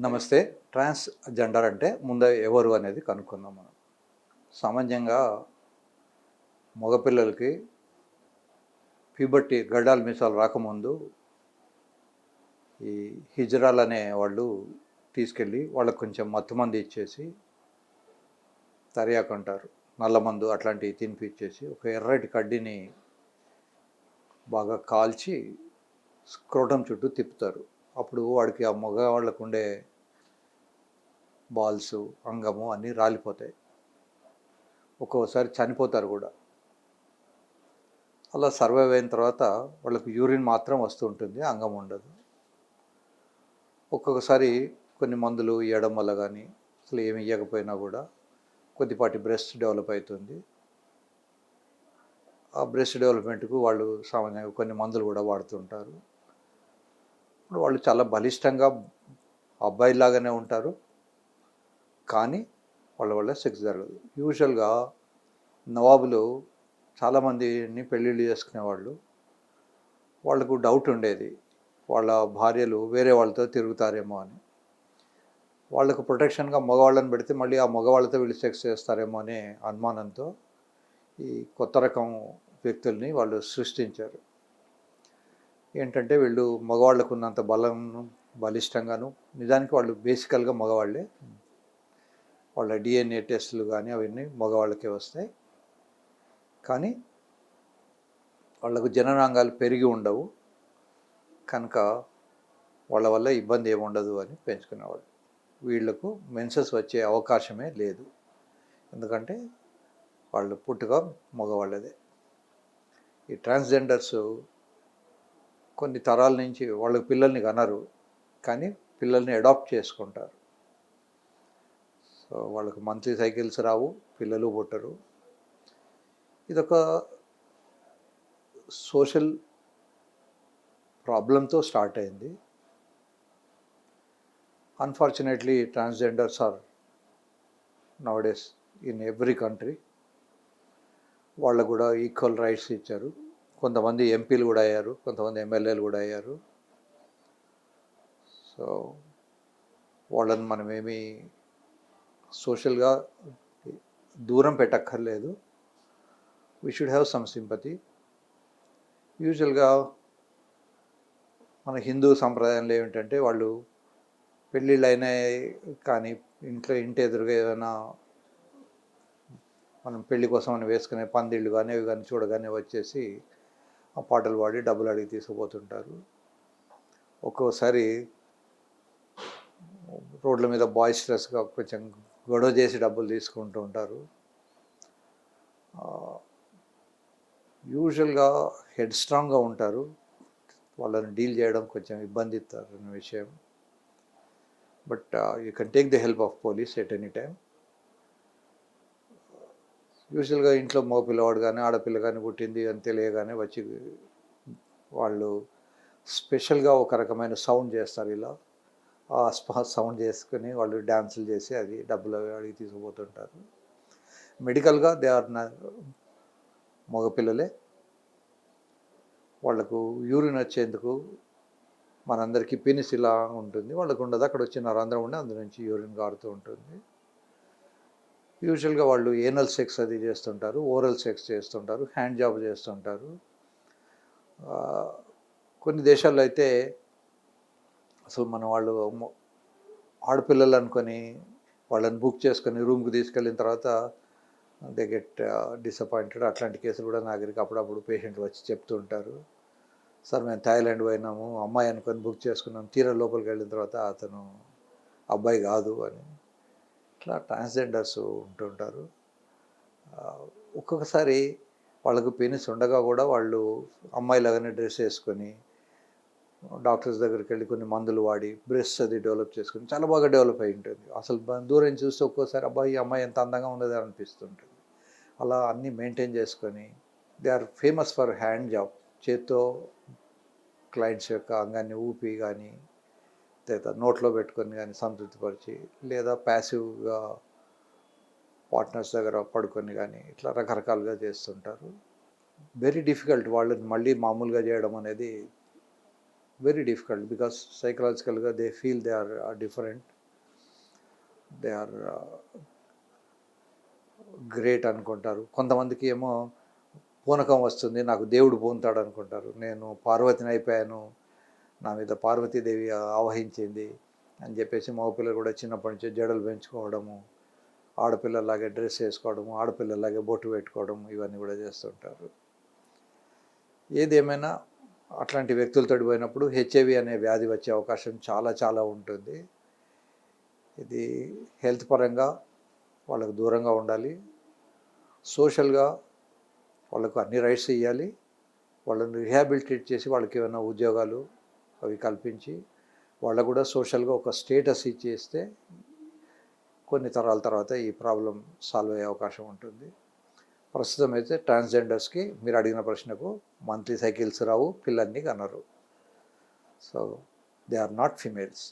నమస్తే. Trans gender అంటే ముందు ఎవరు అనేది కనుక్కుందాం మనం. సామాన్యంగా మగపిల్లలకి పీబట్టి గడ్డాలు మీసాలు రాకముందు ఈ హిజరాల్ అనే వాళ్ళు తీసుకెళ్ళి వాళ్ళకి కొంచెం మత్తుమంది ఇచ్చేసి తరియాకు అంటారు. నల్ల మందు అట్లాంటివి తినిపించేసి ఒక ఎర్రటి కడ్డీని బాగా కాల్చి స్క్రోటం చుట్టూ తిప్పుతారు. అప్పుడు వాడికి ఆ మగవాళ్ళకు ఉండే బాల్స్ అంగము అన్నీ రాలిపోతాయి. ఒక్కోసారి చనిపోతారు కూడా. అలా సర్వైవ్ అయిన తర్వాత వాళ్ళకు యూరిన్ మాత్రం వస్తూ ఉంటుంది అంగం ఉండదు. ఒక్కొక్కసారి కొన్ని మందులు ఇవ్వడం వల్ల కానీ అసలు ఏమి ఇవ్వకపోయినా కూడా కొద్దిపాటి బ్రెస్ట్ డెవలప్ అవుతుంది. ఆ బ్రెస్ట్ డెవలప్మెంట్కు వాళ్ళు సామాన్యంగా కొన్ని మందులు కూడా వాడుతుంటారు. వాళ్ళు చాలా బలిష్టంగా అబ్బాయిలాగానే ఉంటారు. కానీ వాళ్ళ వల్ల సెక్స్ జరగదు. యూజువల్గా నవాబులు చాలామందిని పెళ్ళిళ్ళు చేసుకునేవాళ్ళు. వాళ్ళకు డౌట్ ఉండేది. వాళ్ళ భార్యలు వేరే వాళ్ళతో తిరుగుతారేమో అని. వాళ్ళకు ప్రొటెక్షన్గా మగవాళ్ళని పెడితే మళ్ళీ ఆ మగవాళ్ళతో వీళ్ళు సెక్స్ చేస్తారేమో అనే అనుమానంతో ఈ కొత్త రకం వ్యక్తుల్ని వాళ్ళు సృష్టించారు. ఏంటంటే వీళ్ళు మగవాళ్ళకు ఉన్నంత బలం బలిష్టంగాను నిజానికి వాళ్ళు బేసికల్గా మగవాళ్ళే. వాళ్ళ డిఎన్ఏ టెస్టులు కానీ అవన్నీ మగవాళ్ళకే వస్తాయి. కానీ వాళ్ళకు జననాంగాలు పెరిగి ఉండవు. కనుక వాళ్ళ వల్ల ఇబ్బంది ఏమి ఉండదు అని పెంచుకునేవాళ్ళు. వీళ్ళకు మెన్సెస్ వచ్చే అవకాశమే లేదు. ఎందుకంటే వాళ్ళు పుట్టుక మగవాళ్ళదే. ఈ ట్రాన్స్జెండర్స్ కొన్ని తరాల నుంచి వాళ్ళకి పిల్లల్ని కనరు. కానీ పిల్లల్ని అడాప్ట్ చేసుకుంటారు. వాళ్ళకి మంత్లీ సైకిల్స్ రావు పిల్లలు పుట్టరు. ఇదొక సోషల్ ప్రాబ్లంతో స్టార్ట్ అయింది. Unfortunately transgenders are nowadays in every country వాళ్ళకు కూడా ఈక్వల్ రైట్స్ ఇచ్చారు. కొంతమంది ఎంపీలు కూడా అయ్యారు కొంతమంది ఎమ్మెల్యేలు కూడా అయ్యారు. సో వాళ్ళని మనమేమి సోషల్గా దూరం పెట్టక్కర్లేదు. We should have some sympathy యూజువల్గా మన హిందూ సంప్రదాయంలో ఏమిటంటే వాళ్ళు పెళ్ళిళ్ళు అయినాయి కానీ ఇంట్లో ఇంటి ఎదురుగా ఏదైనా మనం పెళ్ళి కోసం అని వేసుకునే పందిళ్ళు కానీ అవి కానీ చూడగానే వచ్చేసి ఆ పాటలు పాడి డబ్బులు అడిగి తీసుకుపోతుంటారు. ఒక్కోసారి రోడ్ల మీద బాయిస్ట్రెస్గా కొంచెం గొడవ చేసి డబ్బులు తీసుకుంటూ ఉంటారు. యూజువల్గా హెడ్ స్ట్రాంగ్గా ఉంటారు. వాళ్ళని డీల్ చేయడం కొంచెం ఇబ్బందిస్తారన్న విషయం. But you can take the help of police at any time యూజువల్గా ఇంట్లో మగ పిల్లవాడు కానీ ఆడపిల్ల కానీ పుట్టింది అని తెలియగానే వచ్చి వాళ్ళు స్పెషల్గా ఒక రకమైన సౌండ్ చేస్తారు ఇలా. సౌండ్ చేసుకుని వాళ్ళు డ్యాన్సులు చేసి అది డబ్బులు అడిగి తీసుకుపోతుంటారు. మెడికల్గా దే ఆర్ మగపిల్లలే. వాళ్ళకు యూరిన్ వచ్చేందుకు మనందరికీ పెనిస్ ఇలా ఉంటుంది. వాళ్ళకు ఉండదు. అక్కడ వచ్చిన రంధ్రం ఉండి అందు నుంచి యూరిన్ కారుతూ ఉంటుంది. యూజువల్గా వాళ్ళు ఏనల్ సెక్స్ అది చేస్తుంటారు. ఓరల్ సెక్స్ చేస్తుంటారు. హ్యాండ్ జాబ్ చేస్తుంటారు. కొన్ని దేశాల్లో అయితే అసలు మన వాళ్ళు ఆడపిల్లలు అనుకొని వాళ్ళని బుక్ చేసుకొని రూమ్కి తీసుకెళ్ళిన తర్వాత దే గెట్ డిసప్పాయింటెడ్. అట్లాంటి కేసులు కూడా నా దగ్గరికి అప్పుడప్పుడు పేషెంట్లు వచ్చి చెప్తూ ఉంటారు. సార్ మేము థాయిలాండ్ పోయినాము అమ్మాయి అనుకొని బుక్ చేసుకున్నాం తీరా లోపలికి వెళ్ళిన తర్వాత అతను అబ్బాయి కాదు అని. ఇట్లా ట్రాన్స్జెండర్స్ ఉంటుంటారు ఉంటారు. ఒక్కొక్కసారి వాళ్ళకు పెనిస్ ఉండగా కూడా వాళ్ళు అమ్మాయిలాగానే డ్రెస్ వేసుకొని డాక్టర్స్ దగ్గరికి వెళ్ళి కొన్ని మందులు వాడి బ్రెస్ట్ అది డెవలప్ చేసుకొని చాలా బాగా డెవలప్ అయి ఉంటుంది. అసలు దూరం చూస్తే ఒక్కోసారి అబ్బాయి ఈ అమ్మాయి ఎంత అందంగా ఉన్నది అనిపిస్తుంటుంది. అలా అన్నీ మెయింటైన్ చేసుకొని they are famous for hand job. చేత్తో క్లయింట్స్ యొక్క అంగాన్ని ఊపి కానీ లేదా నోట్లో పెట్టుకొని కానీ సంతృప్తిపరిచి లేదా ప్యాసివ్గా పార్ట్నర్స్ దగ్గర పడుకొని కానీ ఇట్లా రకరకాలుగా చేస్తుంటారు. Very difficult. వాళ్ళని మళ్ళీ మామూలుగా చేయడం అనేది వెరీ డిఫికల్ట్ బికాస్ సైకలాజికల్గా they feel they are different they are great అనుకుంటారు. కొంతమందికి ఏమో పూనకం వస్తుంది నాకు దేవుడు పూనుతాడు అనుకుంటారు. నేను పార్వతిని అయిపోయాను నా మీద పార్వతీదేవి ఆవహించింది అని చెప్పేసి మగపిల్లలు కూడా చిన్నప్పటి నుంచి జడలు పెంచుకోవడము ఆడపిల్లలాగే డ్రెస్ వేసుకోవడము ఆడపిల్లలాగే బొట్టు పెట్టుకోవడం ఇవన్నీ కూడా చేస్తుంటారు. ఏదేమైనా అట్లాంటి వ్యక్తులతో పోయినప్పుడు హెచ్ఐవి అనే వ్యాధి వచ్చే అవకాశం చాలా చాలా ఉంటుంది. ఇది హెల్త్ పరంగా వాళ్ళకు దూరంగా ఉండాలి. సోషల్గా వాళ్ళకు అన్ని రైట్స్ ఇవ్వాలి వాళ్ళని రిహాబిలిటేట్ చేసి వాళ్ళకి ఏమైనా ఉద్యోగాలు అవి కల్పించి వాళ్ళకు కూడా సోషల్గా ఒక స్టేటస్ ఇచ్చేస్తే కొన్ని తరాల తర్వాత ఈ ప్రాబ్లం సాల్వ్ అయ్యే అవకాశం ఉంటుంది. ప్రస్తుతం అయితే ట్రాన్స్జెండర్స్కి మీరు అడిగిన ప్రశ్నకు మంత్లీ సైకిల్స్ రావు పిల్లల్ని కనరు. So they are not females.